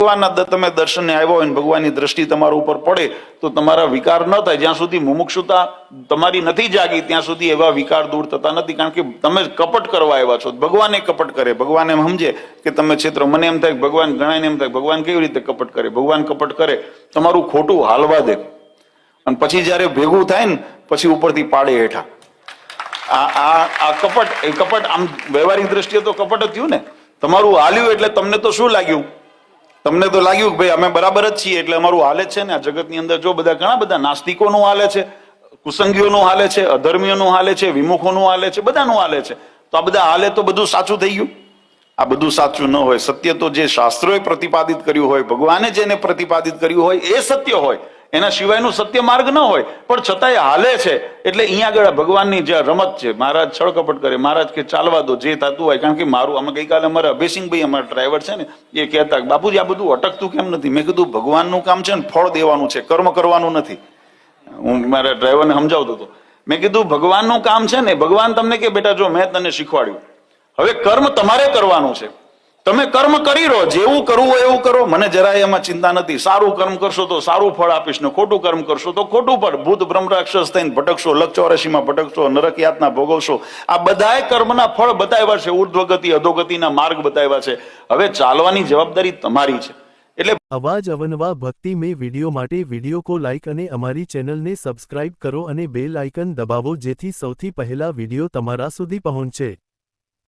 ભગવાનના તમે દર્શને આવ્યો હોય ભગવાનની દ્રષ્ટિ તમારા ઉપર પડે, તો તમારા વિકાર ન થાય. જ્યાં સુધી મુમુક્ષુતા તમારી નથી જાગી, ત્યાં સુધી એવા વિકાર દૂર થતા નથી. કારણ કે તમે કપટ કરવા આવ્યા છો. ભગવાને કપટ કરે. ભગવાન એમ સમજે કે તમે ક્ષેત્ર મને એમ થાય ભગવાન ગણાય એમ થાય ભગવાન કેવી રીતે કપટ કરે? ભગવાન કપટ કરે. તમારું ખોટું હાલવા દે. અને પછી જ્યારે ભેગું થાય ને, પછી ઉપરથી પાડે હેઠા. આ આ આ કપટ, એ કપટ આમ વ્યવહારિક દ્રષ્ટિએ તો કપટ જ થયું ને. તમારું હાલ્યું એટલે તમને તો શું લાગ્યું? તમને તો લાગ્યું કે ભાઈ અમે બરાબર જ છીએ એટલે અમારું હાલે છે ને? આ જગતની અંદર જો બધા ઘણા બધા નાસ્તિકોનું હાલે છે, કુસંગીઓનું હાલે છે, અધર્મીઓનું હાલે છે, વિમુખોનું હાલે છે, બધાનું હાલે છે. તો આ બધા હાલે તો બધું સાચું થઈ ગયું? આ બધું સાચું ન હોય. સત્ય તો જે શાસ્ત્રોએ પ્રતિપાદિત કર્યું હોય, ભગવાને જેને પ્રતિપાદિત કર્યું હોય, એ સત્ય હોય. એના સિવાયનું સત્ય માર્ગ ન હોય, પણ છતાંય હાલે છે. એટલે અહીંયા આગળ ભગવાનની જે રમત છે, મહારાજ છળકપટ કરે, મહારાજ કે ચાલવા દો, જે થતું હોય, કારણ કે મારું અમે ગઈકાલે અમારા અભયસિંહભાઈ અમારા ડ્રાઈવર છે ને, એ કહેતા બાપુજી, આ બધું અટકતું કેમ નથી? મેં કીધું, ભગવાનનું કામ છે ને, ફળ દેવાનું છે, કર્મ કરવાનું નથી. હું મારા ડ્રાઈવરને સમજાવતો હતો. મેં કીધું, ભગવાનનું કામ છે ને, ભગવાન તમને કે, બેટા, જો મેં તને શીખવાડ્યું, હવે કર્મ તમારે કરવાનું છે. તમે કર્મ કરી રહો, જેવું કરવું હોય એવું કરો. મને જરાય એમાં ચિંતા નથી. સારું કર્મ કરશો તો સારું ફળ આપીશ ને ખોટું કર્મ કરશો તો ખોટું ફળ. ભૂત બ્રહ્મ થઈને ભટકશો લક ભટકશો, નરક યાતના ભોગવશો. આ બધાય કર્મના ફળ બતાવ્યા છે. ઉર્ધ્વગતિ, અધોગતિના માર્ગ બતાવ્યા છે. હવે ચાલવાની જવાબદારી તમારી છે. એટલે અવાજ અવનવા ભક્તિ મેં વિડિયો માટે વિડિયો કો લાઇક અને અમારી ચેનલને સબસ્ક્રાઇબ કરો અને બેલ આઇકન દબાવો જેથી સૌથી પહેલા વિડિયો તમારા સુધી પહોંચે.